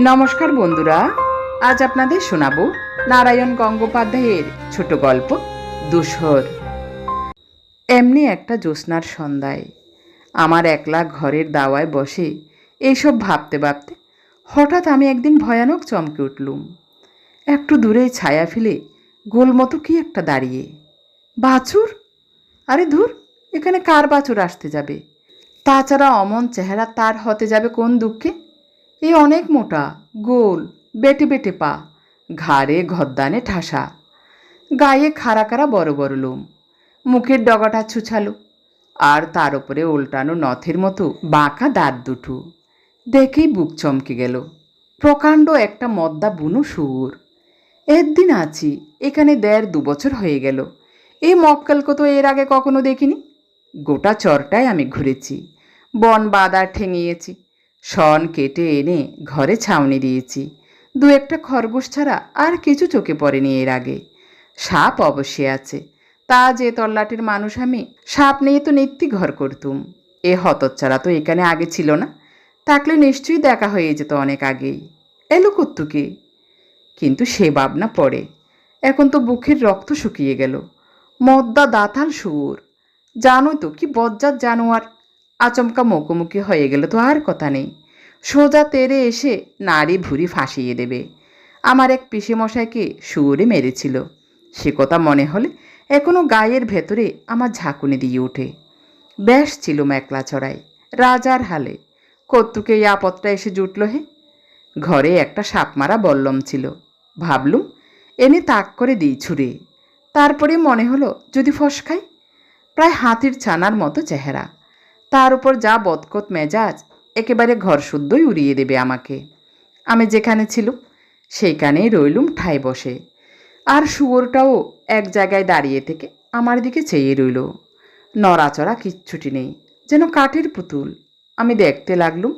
নমস্কার বন্ধুরা, আজ আপনাদের শোনাবো নারায়ণ গঙ্গোপাধ্যায়ের ছোট গল্প, দুশোর। এমনি একটা জ্যোৎস্নার সন্ধ্যায় আমার একলা ঘরের দাওয়ায় বসে এইসব ভাবতে ভাবতে হঠাৎ আমি একদিন ভয়ানক চমকে উঠলুম। একটু দূরে ছায়া ফেলে গোলমতো কি একটা দাঁড়িয়ে। বাছুর? আরে ধুর, এখানে কার বাছুর আসতে যাবে? তাছাড়া অমন চেহারা তার হতে যাবে কোন দুঃখে? এ অনেক মোটা, গোল, বেটে বেটে পা, ঘাড়ে ঘদ্দানে ঠাসা, গায়ে খাড়া খাড়া বড় বড় লোম, মুখের ডগাটা ছুছালো, আর তার উপরে উল্টানো নথের মতো বাঁকা দাঁত দুটো। দেখেই বুক চমকে গেল। প্রকাণ্ড একটা মদ্দা বুনো সুর এর দিন আছি, এখানে দেড় দু বছর হয়ে গেল। এ মক্কেলকে তো এর আগে কখনো দেখিনি? গোটা চরটায় আমি ঘুরেছি। বন বাদার ঠেঙিয়েছি। শন কেটে এনে ঘরে ছাউনি দিয়েছি। দু একটা খরগোশ ছাড়া আর কিছু চোখে পড়েনি এর আগে। সাপ অবশ্যই আছে। তা যে তল্লাটের মানুষ আমি, সাপ নিয়ে তো নিত্যি ঘর করতুম। এ হতচ্ছাড়া তো এখানে আগে ছিল না। থাকলে নিশ্চয়ই দেখা হয়ে যেত অনেক আগেই। এলো কত্তুকে। কিন্তু সে ভাবনা পড়ে। এখন তো বুকের রক্ত শুকিয়ে গেল। মদ্দা দাঁতাল সুর জানোই তো কি বজ্জাত জানোয়ার। আচমকা মুখোমুখি হয়ে গেলে তো আর কথা নেই। সোজা তেরে এসে নাড়ি ভুরি ফাঁসিয়ে দেবে। আমার এক পিসেমশাইকে সুরে মেরেছিল। সে কথা মনে হলে এখনও গায়ের ভেতরে আমার ঝাঁকুনি দিয়ে ওঠে। ব্যাস ছিল মেকলা চড়াই, রাজার হালে। কত্তুকে এই আপদটা এসে জুটল হে। ঘরে একটা সাপ মারা বল্লম ছিল। ভাবলুম, এনে তাক করে দিই ছুঁড়ে। তারপরে মনে হলো যদি ফস খাই প্রায় হাতির ছানার মতো চেহারা। তার উপর যা বদকত মেজাজ একেবারে ঘর শুদ্ধই উড়িয়ে দেবে আমাকে। আমি যেখানে ছিলুম, সেইখানেই রইলুম ঠাই বসে। আর শুয়োরটাও এক জায়গায় দাঁড়িয়ে থেকে আমার দিকে চেয়ে রইল। নড়াচড়া কিচ্ছুটি নেই, যেন কাঠের পুতুল। আমি দেখতে লাগলুম,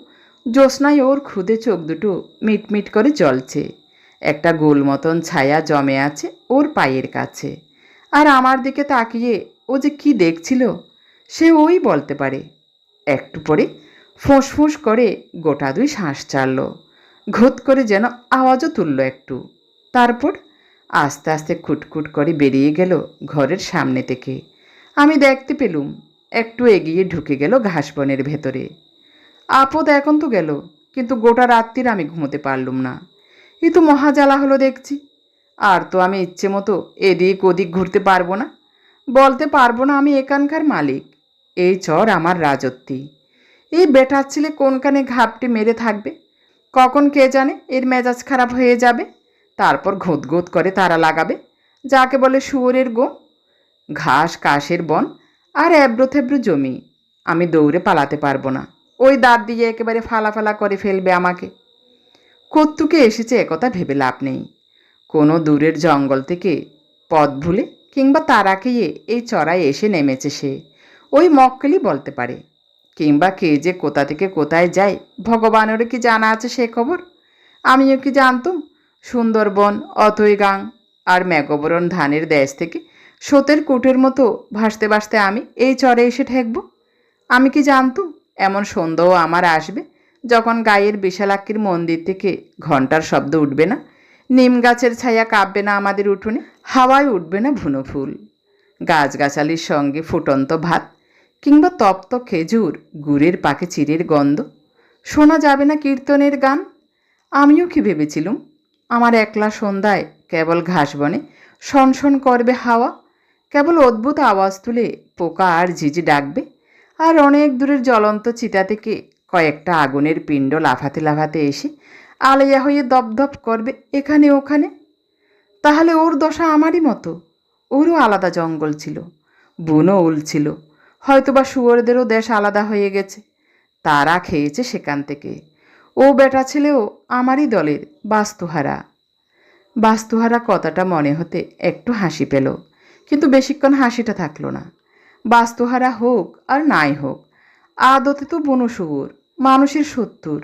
জ্যোৎস্নায় ওর খুদে চোখ দুটো মিটমিট করে জ্বলছে। একটা গোল মতন ছায়া জমে আছে ওর পায়ের কাছে। আর আমার দিকে তাকিয়ে ও যে কি দেখছিল, সে ওই বলতে পারে। একটু পরে ফোঁস করে গোটা দুই শ্বাস ছাড়ল। ঘুত করে যেন আওয়াজও তুলল একটু। তারপর আস্তে আস্তে খুটখুট করে বেরিয়ে গেল ঘরের সামনে থেকে। আমি দেখতে পেলুম, একটু এগিয়ে ঢুকে গেল ঘাসবনের ভেতরে। আপদ এখন তো গেল, কিন্তু গোটা রাত্রির আমি ঘুমোতে পারলুম না। এ তো মহাজ্বালা হলো দেখছি। আর তো আমি ইচ্ছে মতো এদিক ওদিক ঘুরতে পারব না। বলতে পারব না আমি এখানকার মালিক। এই চর আমার রাজত্বী। এই বেটার ছেলে কোনখানে ঘাপটি মেরে থাকবে? কখন কে জানে? এর মেজাজ খারাপ হয়ে যাবে। তারপর ঘোত করে তারা লাগাবে। যাকে বলে শুয়োরের গো। ঘাস, কাশের বন আর এবড়ো থেবড়ো জমি। আমি দৌড়ে পালাতে পারব না। ওই দাঁত দিয়ে একেবারে ফালা করে ফেলবে আমাকে। কত্তুকে এসেছে একথা ভেবে লাভ নেই। কোনো দূরের জঙ্গল থেকে পথ ভুলে কিংবা তারা খেয়ে এই চড়াই এসে নেমেছে সে। ওই মক্কেলই বলতে পারে। কিংবা কে যে কোথা থেকে কোথায় যায়, ভগবানেরও কি জানা আছে সে খবর? আমিও কি জানতুম? সুন্দরবন অথই গাং আর মেঘবরণ ধানের দেশ থেকে সোতের কুটের মতো ভাসতে ভাসতে আমি এই চরে এসে ঠেকব। আমি কি জানতুম? এমন সন্ধ্যাও আমার আসবে যখন গায়ের বিশালাক্ষীর মন্দির থেকে ঘণ্টার শব্দ উঠবে না, নিম গাছের ছায়া কাঁপবে না আমাদের উঠোনে, হাওয়ায় উঠবে না ভুনো ফুল। গাছগাছালির সঙ্গে ফুটন্ত ভাত কিংবা তপ্ত খেজুর, গুড়ের পাকে চিরের গন্ধ? শোনা যাবে না কীর্তনের গান? আমিও কি ভেবেছিলুম, আমার একলা সন্ধ্যায় কেবল ঘাস বনে শনশন করবে হাওয়া? কেবল অদ্ভুত আওয়াজ তুলে পোকা আর ঝিঝি ডাকবে? আর অনেক দূরের জ্বলন্ত চিতা থেকে কয়েকটা আগুনের পিণ্ড লাফাতে লাফাতে এসে আলেয়া হয়ে দপদপ করবে এখানে ওখানে? তাহলে ওর দশা আমারই মতো। ওরও আলাদা জঙ্গল ছিল, বুনও উল ছিল হয়তোবা শুয়োরদেরও দেশ আলাদা হয়ে গেছে। তারা খেয়েছে সেখান থেকে। ও বেটা ছেলেও আমারই দলের বাস্তুহারা। বাস্তুহারা কথাটা মনে হতে একটু হাসি পেল, কিন্তু বেশিক্ষণ হাসিটা থাকল না। বাস্তুহারা হোক আর নাই হোক, আদতে তো বনু শুয়োর, মানুষের সত্তর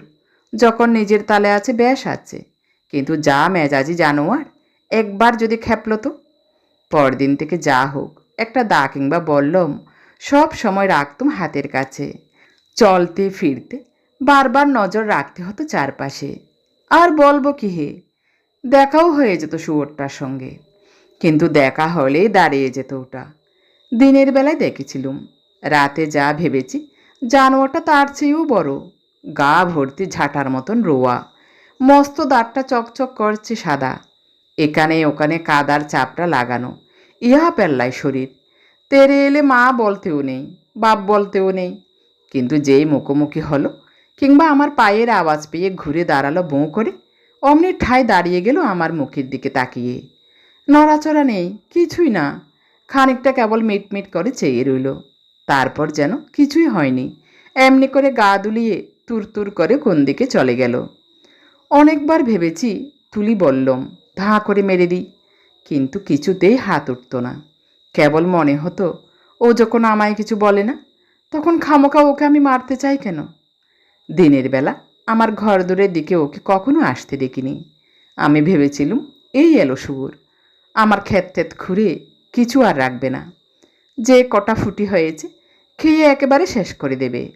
যখন নিজের তালে আছে ব্যাস আছে, কিন্তু যা মেজাজি জানোয়ার, একবার যদি খেপল তো? পরদিন থেকে যা হোক, একটা দা কিংবা বললম সব সময় রাখতুম হাতের কাছে। চলতে, ফিরতে, বারবার নজর রাখতে হতো চারপাশে। আর বলব কি হে, দেখাও হয়ে যেত শুয়োরটার সঙ্গে। কিন্তু দেখা হলেই দাঁড়িয়ে যেত ওটা। দিনের বেলায় দেখেছিলুম। রাতে যা ভেবেছি, জানোয়ারটা তার চেয়েও বড়। গা ভর্তি ঝাঁটার মতন রোয়া। মস্ত দাঁতটা চকচক করছে সাদা। এখানে ওখানে কাদার চাপটা লাগানো। ইহা পেল্লায় শরীর। তেরে এলে মা বলতেও নেই, বাপ বলতেও নেই। কিন্তু যেই মুখোমুখি হলো কিংবা আমার পায়ের আওয়াজ পেয়ে ঘুরে দাঁড়াল বউ করে, অমনি ঠায় দাঁড়িয়ে গেল আমার মুখের দিকে তাকিয়ে। নড়াচড়া নেই, কিছুই না। খানিকটা কেবল মিটমিট করে চেয়ে রইল। তারপর যেন কিছুই হয়নি। এমনি করে গা দুলিয়ে তুরতুর করে কোন দিকে চলে গেল। অনেকবার ভেবেছি, তুলি বললম, ধা করে মেরে দিই। কিন্তু কিছুতেই হাত উঠত না। কেবল মনে হতো, ও যখন আমায় কিছু বলে না, তখন খামোকা ওকে আমি মারতে চাই কেন? দিনের বেলা আমার ঘর দূরের দিকে ওকে কখনো আসতে দেখিনি। আমি ভেবেছিলুম, এই এলো শুয়োর আমার ক্ষেত টেত খুঁড়ে কিছু আর রাখবে না। যে কটা ফুটি হয়েছে, খেয়ে একেবারে শেষ করে দেবে।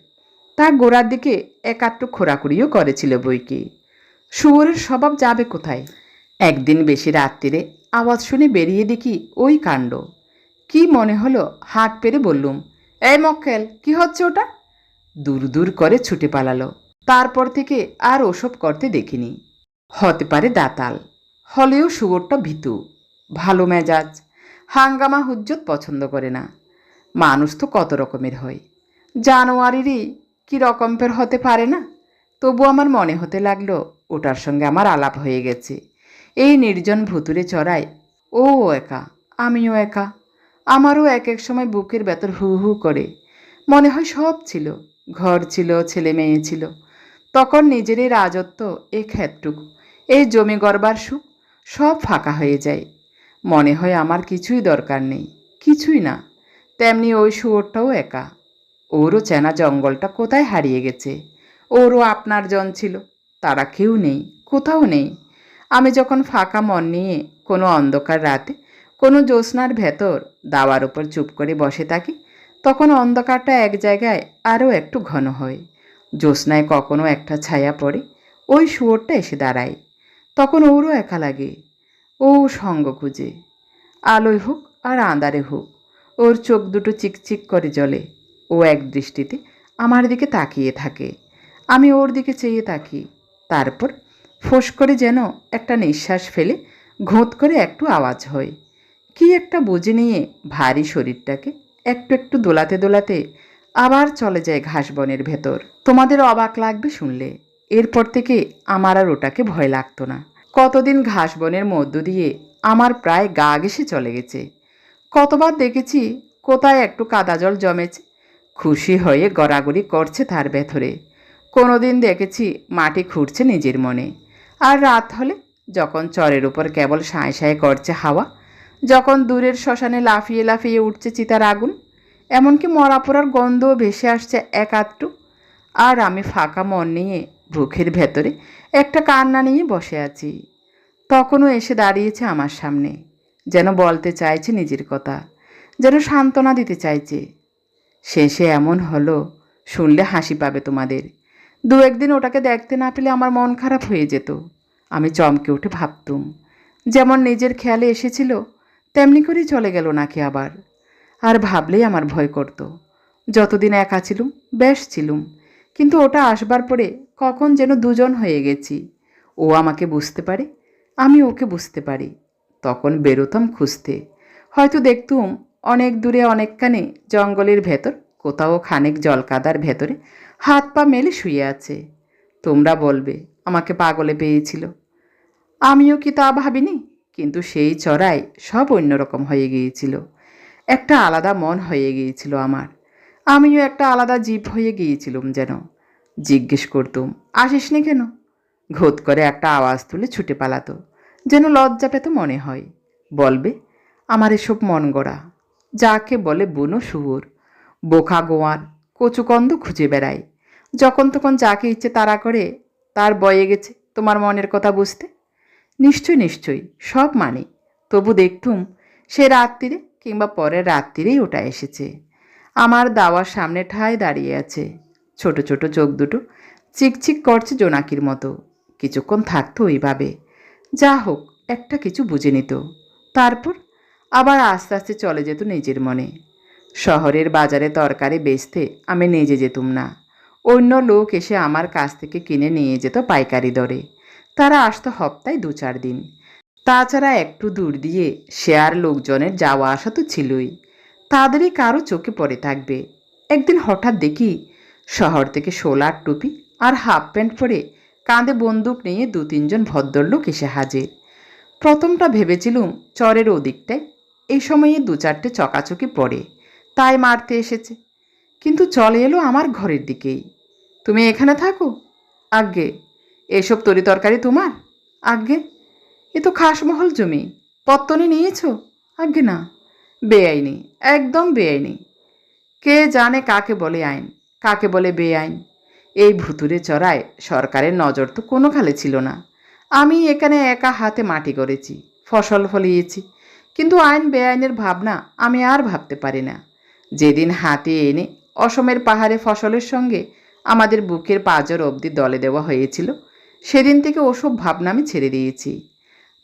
তা গোড়ার দিকে একাট্টু খোরাকুড়িও করেছিল বইকে। শুয়োরের স্বভাব যাবে কোথায়? একদিন বেশি রাত্রিরে আওয়াজ শুনে বেরিয়ে দেখি ওই কাণ্ড। কি মনে হলো? হাত পেরে বললুম, এই মক্কেল, কি হচ্ছে ওটা? দূর দূর করে ছুটে পালালো। তারপর থেকে আর ওসব করতে দেখিনি। হতে পারে দাতাল, হলেও শুয়োরটা ভীতু, ভালো মেজাজ, হাঙ্গামা হুজ্জত পছন্দ করে না। মানুষ তো কত রকমের হয়। জানোয়ারেরই কি রকমের হতে পারে না? তবু আমার মনে হতে লাগল, ওটার সঙ্গে আমার আলাপ হয়ে গেছে। এই নির্জন ভুতুরে চড়ায়, ও একা, আমিও একা আমারও এক এক সময় বুকের ভেতর হু হু করে। মনে হয় সব ছিল, ঘর ছিল, ছেলে মেয়ে ছিল। তখন নিজেরই রাজত্ব এ ক্ষেতটুকু এই জমি গড়বার সুখ সব ফাঁকা হয়ে যায়। মনে হয় আমার কিছুই দরকার নেই, কিছুই না। তেমনি ওই শুয়োরটাও একা। ওরও চেনা জঙ্গলটা কোথায় হারিয়ে গেছে। ওরও আপনার জন ছিল, তারা কেউ নেই, কোথাও নেই। আমি যখন ফাঁকা মন নিয়ে কোনো অন্ধকার রাতে কোনো জ্যোৎস্নার ভেতর দাওয়ার উপর চুপ করে বসে থাকি, তখন অন্ধকারটা এক জায়গায় আরও একটু ঘন হয়। জ্যোৎস্নায় কখনো একটা ছায়া পড়ে, ওই শুয়োরটা এসে দাঁড়ায়। তখন ওরও একা লাগে, ও সঙ্গ খুঁজে। আলোয় হোক আর আঁধারে হোক, ওর চোখ দুটো চিকচিক করে জ্বলে। ও এক দৃষ্টিতে আমার দিকে তাকিয়ে থাকে। আমি ওর দিকে চেয়ে থাকি। তারপর ফোঁস করে যেন একটা নিঃশ্বাস ফেলে, ঘোঁত করে একটু আওয়াজ হয়। কি একটা বুঝে নিয়ে ভারী শরীরটাকে একটু একটু দোলাতে দোলাতে আবার চলে যায় ঘাস বনের ভেতর। তোমাদের অবাক লাগবে শুনলে। এরপর থেকে আমার আর ওটাকে ভয় লাগতো না। কতদিন ঘাস বনের মধ্য দিয়ে আমার প্রায় গা ঘেসে চলে গেছে। কতবার দেখেছি কোথায় একটু কাদা জল জমেছে। খুশি হয়ে গড়াগড়ি করছে তার ভেতরে। কোনোদিন দেখেছি মাটি খুঁড়ছে নিজের মনে। আর রাত হলে যখন চরের উপর কেবল সাঁয় সাঁয় করছে হাওয়া যখন দূরের শ্মশানে লাফিয়ে লাফিয়ে উঠছে চিতার আগুন, এমনকি মরা পোড়ার গন্ধও ভেসে আসছে এক আধটু। আর আমি ফাঁকা মন নিয়ে বুকের ভেতরে একটা কান্না নিয়ে বসে আছি। তখনও এসে দাঁড়িয়েছে আমার সামনে, যেন বলতে চাইছে নিজের কথা, যেন সান্ত্বনা দিতে চাইছে। শেষে এমন হলো, শুনলে হাসি পাবে তোমাদের। দু একদিন ওটাকে দেখতে না পেলে আমার মন খারাপ হয়ে যেত। আমি চমকে উঠে ভাবতুম, যেমন নিজের খেয়ালে এসেছিল তেমনি করেই চলে গেল নাকি আবার। আর ভাবলেই আমার ভয় করত। যতদিন একা ছিলুম, বেশ ছিলুম। কিন্তু ওটা আসবার পরে কখন যেন দুজন হয়ে গেছি। ও আমাকে বুঝতে পারে, আমি ওকে বুঝতে পারি। তখন বেরোতাম খুঁজতে। হয়তো দেখতুম অনেক দূরে অনেকখানি জঙ্গলের ভেতর, কোথাও খানিক জলকাদার ভেতরে হাত পা মেলে শুয়ে আছে। তোমরা বলবে, আমাকে পাগলে পেয়েছিল। আমিও কি তা ভাবিনি? কিন্তু সেই চড়াই সব অন্যরকম হয়ে গিয়েছিল। একটা আলাদা মন হয়ে গিয়েছিল আমার। আমিও একটা আলাদা জীব হয়ে গিয়েছিলাম যেন। জিজ্ঞেস করতুম, আসিস নি কেন? ঘোত করে একটা আওয়াজ তুলে ছুটে পালাতো। যেন লজ্জা পেত মনে হয়। বলবে, আমার এসব মন গড়া। যাকে বলে বুনো শুয়োর। বোখা গোয়ার কচুকন্দ খুঁজে বেড়ায়। যখন তখন যাকে ইচ্ছে তারা করে, তার বয়ে গেছে তোমার মনের কথা বুঝতে। নিশ্চয় নিশ্চয়ই সব মানে। তবু দেখতুম সে রাত্রিরে কিংবা পরের রাত্রিরেই ওটা এসেছে। আমার দাওয়ার সামনে ঠায় দাঁড়িয়ে আছে। ছোট ছোট চোখ দুটো চিকচিক করছে জোনাকির মতো। কিছুক্ষণ থাকতো ওইভাবে। যা হোক, একটা কিছু বুঝে নিত। তারপর আবার আস্তে আস্তে চলে যেত নিজের মনে। শহরের বাজারে তরকারি বেচতে আমি নিজে যেতুম না। অন্য লোক এসে আমার কাছ থেকে কিনে নিয়ে যেত পাইকারি দরে। তারা আসতো হপ্তায় দু চার দিন। তাছাড়া একটু দূর দিয়ে শেয়ার লোকজনের যাওয়া আসা তো ছিলই। তাদেরই কারও চোখে পড়ে থাকবে। একদিন হঠাৎ দেখি শহর থেকে সোলার টুপি আর হাফ প্যান্ট পরে কাঁধে বন্দুক নিয়ে দু তিনজন ভদ্রলোক এসে হাজির। প্রথমটা ভেবেছিলুম চরের ওদিকটায় এই সময়ে দু চারটে চকাচকি পড়ে, তাই মারতে এসেছে। কিন্তু চলে এলো আমার ঘরের দিকেই। তুমি এখানে থাকো? আজ্ঞে এসব তরি তরকারি তোমার? আজ্ঞে, এ তো খাসমহল জমি। পত্তনি নিয়েছো? আজ্ঞে না, বেআইনি, একদম বেআইনি। কে জানে কাকে বলে আইন, কাকে বলে বেআইন? এই ভুতুরে চড়ায় সরকারের নজর তো কোনো খালে ছিল না। আমি এখানে একা হাতে মাটি করেছি, ফসল ফলিয়েছি। কিন্তু আইন বেআইনের ভাবনা আমি আর ভাবতে পারি না। যেদিন হাতে এনে অসমের পাহাড়ে ফসলের সঙ্গে আমাদের বুকের পাঁজর অবধি দলে দেওয়া হয়েছিল সেদিন থেকে ওসব ভাবনা আমি ছেড়ে দিয়েছি।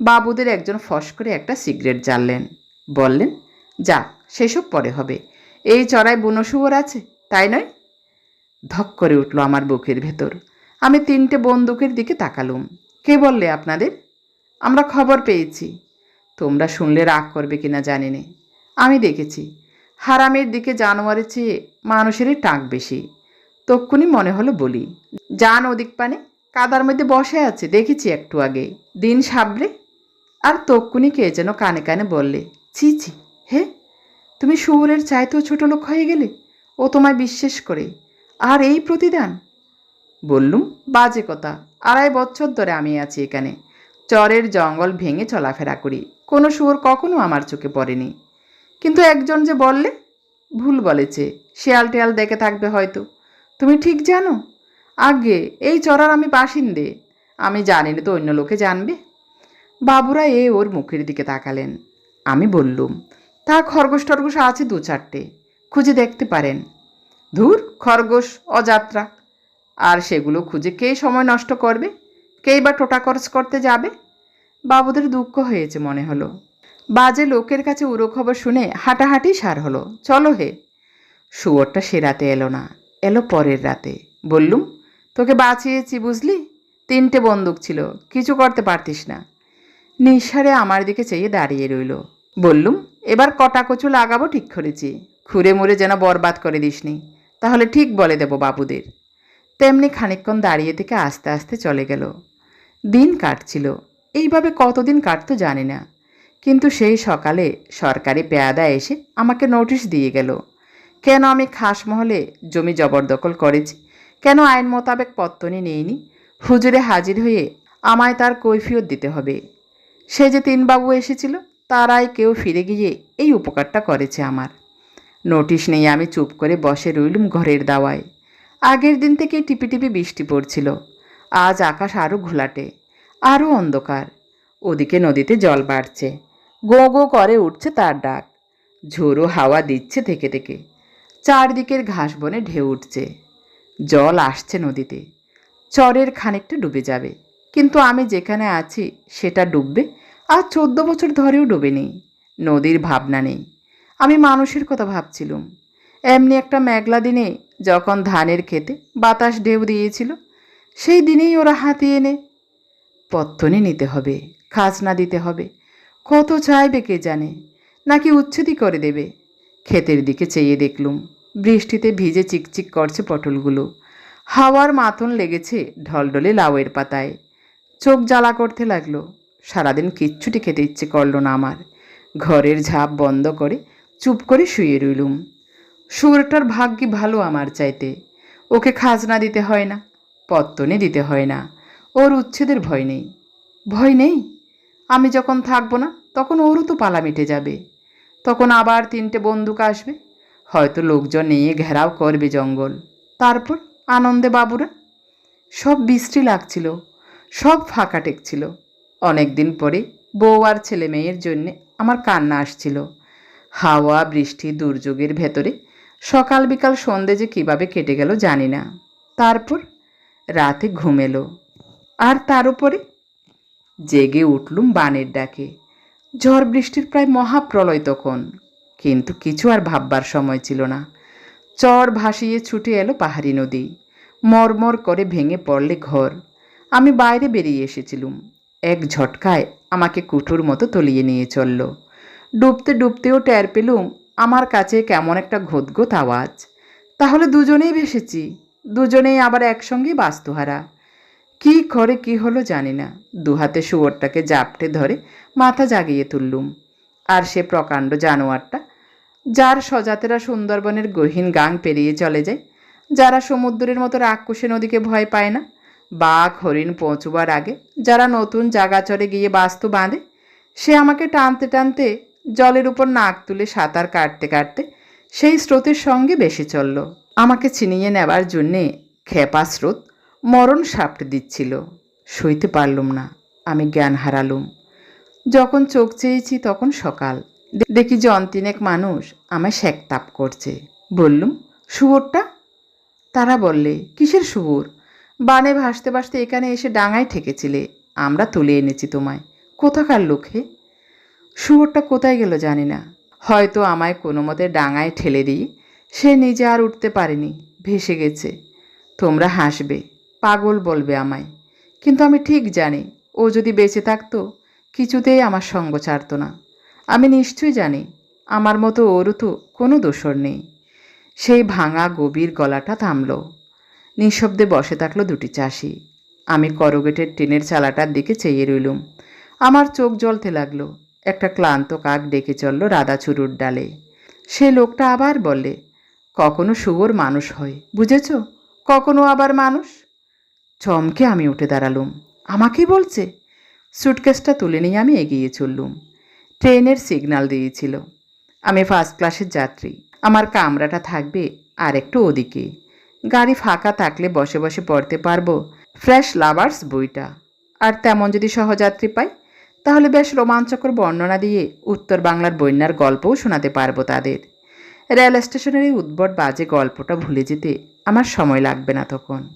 বাবুদের একজন ফস করে একটা সিগারেট জ্বাললেন। বললেন যা সেসব পরে হবে। এই চড়ায় বুনো শুয়োর আছে, তাই নয়? ধক করে উঠল আমার বুকের ভেতর। আমি তিনটে বন্দুকের দিকে তাকালুম। কে বললে আপনাদের? আমরা খবর পেয়েছি। তোমরা শুনলে রাগ করবে কিনা জানি নে আমি দেখেছি। হারামের দিকে জানোয়ারের চেয়ে মানুষেরই টাক বেশি। তক্ষুনি মনে হলো বলি, যান ওদিক পানে। কাদার মধ্যে বসে আছে, দেখেছি একটু আগে দিন সাবরে আর তক্ষুনি কে যেন কানে কানে বললে, ছি ছি, হে, তুমি শুয়োরের চাইতেও ছোট লোক হয়ে গেলে, ও তোমায় বিশ্বাস করে। আর এই প্রতিদান? বললুম, বাজে কথা। আড়াই বছর ধরে আমি আছি এখানে। চরের জঙ্গল ভেঙে চলাফেরা করি। কোনো শুয়োর কখনো আমার চোখে পড়েনি। কিন্তু একজন যে বললে, ভুল বলেছে। শেয়াল টেয়াল দেখে থাকবে হয়তো। তুমি ঠিক জানো? আগে, এই চরার আমি বাসিন্দে। আমি জানি না তো অন্য লোকে জানবে। বাবুরা এ ওর মুখের দিকে তাকালেন। আমি বললুম, তা খরগোশ টরগোশ আছে দু চারটে। খুঁজে দেখতে পারেন। ধুর, খরগোশ, অযাত্রা। আর সেগুলো খুঁজে কে সময় নষ্ট করবে? কেই বা টোটা খরচ করতে যাবে? বাবুদের দুঃখ হয়েছে মনে হলো। বাজে লোকের কাছে উড়ো খবর শুনে হাঁটাহাঁটি সার হলো। চলো হে। শুয়োরটা সে রাতে এলো না। এলো পরের রাতে। বললুম তোকে বাঁচিয়েছি বুঝলি? তিনটে বন্দুক ছিল, কিছু করতে পারতিস না। নিঃসারে আমার দিকে চেয়ে দাঁড়িয়ে রইল। বললুম, এবার কটা কচু লাগাবো ঠিক করেছি। খুঁড়ে মুড়ে যেন বরবাদ করে দিসনি। তাহলে ঠিক বলে দেব বাবুদের। তেমনি খানিকক্ষণ দাঁড়িয়ে থেকে আস্তে আস্তে চলে গেল। দিন কাটছিল। এইভাবে কতদিন কাটতো জানি না। কিন্তু সেই সকালে সরকারি পেয়াদা এসে আমাকে নোটিশ দিয়ে গেল। কেন আমি খাসমহলে জমি জবরদখল করেছি? কেন আইন মোতাবেক পত্তনি নেইনি হুজুরে হাজির হয়ে আমায় তার কৈফিয়ত দিতে হবে। সে যে তিনবাবু এসেছিল, তারাই কেউ ফিরে গিয়ে এই উপকারটা করেছে আমার। নোটিশ নেই আমি চুপ করে বসে রইলুম ঘরের দাওয়ায়। আগের দিন থেকেই টিপি টিপি বৃষ্টি পড়ছিল। আজ আকাশ আরও ঘোলাটে আরও অন্ধকার। ওদিকে নদীতে জল বাড়ছে। গো গো করে উঠছে তার ডাক। ঝোড়ো হাওয়া দিচ্ছে থেকে থেকে। চারদিকের ঘাস বনে ঢেউ উঠছে। জল আসছে নদীতে। চরের খানিকটা ডুবে যাবে। কিন্তু আমি যেখানে আছি, সেটা ডুববে। আর চোদ্দ বছর ধরেও ডুবেনি নদীর ভাবনা নেই। আমি মানুষের কথা ভাবছিলুম। এমনি একটা মেঘলা দিনে যখন ধানের খেতে বাতাস ঢেউ দিয়েছিল, সেই দিনেই ওরা হাতিয়ে এনে পত্তনে নিতে হবে, খাজনা দিতে হবে। কত চাইবে কে জানে? নাকি উচ্ছেদই করে দেবে? ক্ষেতের দিকে চেয়ে দেখলুম। বৃষ্টিতে ভিজে চিকচিক করছে পটলগুলো। হাওয়ার মাথন লেগেছে ঢলঢলে লাউয়ের পাতায়। চোখ জ্বালা করতে লাগল। সারাদিন কিচ্ছুটি খেতে ইচ্ছে করল না আমার। ঘরের ঝাঁপ বন্ধ করে চুপ করে শুয়ে রইলুম। সুরটার ভাগ্যি ভালো আমার চাইতে। ওকে খাজনা দিতে হয় না, পত্তনে দিতে হয় না। ওর উচ্ছেদের ভয় নেই। ভয় নেই? আমি যখন থাকব না, তখন ওরও তো পালা মিটে যাবে। তখন আবার তিনটে বন্দুক আসবে। হয়তো লোকজন নিয়ে ঘেরাও করবে জঙ্গল। তারপর আনন্দে বাবুরা, সব বৃষ্টি লাগছিল, সব ফাঁকা টেকছিল। অনেক দিন পরে বউ আর ছেলে মেয়ের জন্যে আমার কান্না আসছিল। হাওয়া, বৃষ্টি, দুর্যোগের ভেতরে সকাল বিকাল সন্ধে যে কীভাবে কেটে গেল জানি না। তারপর রাতে ঘুম এলো। আর তার উপরে জেগে উঠলুম বানের ডাকে। ঝড় বৃষ্টির প্রায় মহাপ্রলয় তখন। কিন্তু কিছু আর ভাববার সময় ছিল না। চর ভাসিয়ে ছুটে এলো পাহাড়ি নদী। মরমর করে ভেঙে পড়লে ঘর। আমি বাইরে বেরিয়ে এসেছিলুম। এক ঝটকায় আমাকে কুঠুর মতো তলিয়ে নিয়ে চলল। ডুবতে ডুবতেও টের পেলুম আমার কাছে কেমন একটা ঘোতঘোত আওয়াজ। তাহলে দুজনেই ভেসেছি। দুজনেই আবার একসঙ্গেই বাস্তুহারা। কি করে কি হলো জানি না। দুহাতে শুয়োরটাকে জাপটে ধরে মাথা জাগিয়ে তুললুম। আর সে প্রকাণ্ড জানোয়ারটা যার সজাতেরা সুন্দরবনের গহীন গাং পেরিয়ে চলে যায়, যারা সমুদ্রের মতো রাক্ষসে নদীকে ভয় পায় না, বাঘ, হরিণ পৌঁছবার আগে যারা নতুন জাগা চড়ে গিয়ে বাস্তু বাঁধে, সে আমাকে টানতে টানতে জলের উপর নাক তুলে সাঁতার কাটতে কাটতে সেই স্রোতের সঙ্গে বেশি চলল। আমাকে ছিনিয়ে নেবার জন্যে খেপা স্রোত মরণ সাপটে দিচ্ছিল। সইতে পারলুম না, আমি জ্ঞান হারালুম। যখন চোখ চেয়েছি তখন সকাল দেখি জন তিনেক মানুষ আমায় তাপ করছে। বললুম শুয়োরটা তারা বললে, কিসের শুয়োর বানে ভাসতে ভাসতে এখানে এসে ডাঙায় ঠেকেছিলে, আমরা তুলে এনেছি তোমায়। কোথাকার লোকে? শুয়োরটা কোথায় গেল জানি না। হয়তো আমায় কোনো মতে ডাঙায় ঠেলে দিয়ে সে নিজে আর উঠতে পারেনি, ভেসে গেছে। তোমরা হাসবে, পাগল বলবে আমায়। কিন্তু আমি ঠিক জানি, ও যদি বেঁচে থাকতো, কিছুতেই আমার সঙ্গ ছাড়তো না। আমি নিশ্চয়ই জানি, আমার মতো ওরও তো কোনো দোষর নেই। সেই ভাঙা গভীর গলাটা থামল। নিঃশব্দে বসে থাকল দুটি চাষি। আমি করগেটের টিনের চালাটার দিকে চেয়ে রইলুম। আমার চোখ জ্বলতে লাগল। একটা ক্লান্ত কাক ডেকে চলল রাধা চুরুর ডালে। সে লোকটা আবার বলে, কখনো শুয়োর মানুষ হয়, বুঝেছ? কখনো আবার মানুষ? চমকে আমি উঠে দাঁড়ালুম। আমাকেই বলছে? সুটকেসটা তুলে নিয়ে আমি এগিয়ে চললুম। ট্রেনের সিগন্যাল দিয়েছিল। আমি ফার্স্ট ক্লাসের যাত্রী। আমার কামরাটা থাকবে আর একটু ওদিকে। গাড়ি ফাঁকা থাকলে বসে বসে পড়তে পারব ফ্রেশ লাভার্স বইটা। আর তেমন যদি সহযাত্রী পাই, তাহলে বেশ রোমাঞ্চকর বর্ণনা দিয়ে উত্তর বাংলার বন্যার গল্পও শোনাতে পারব তাদের। রেল স্টেশনের এই উদ্ভট বাজে গল্পটা ভুলে যেতে আমার সময় লাগবে না তখন।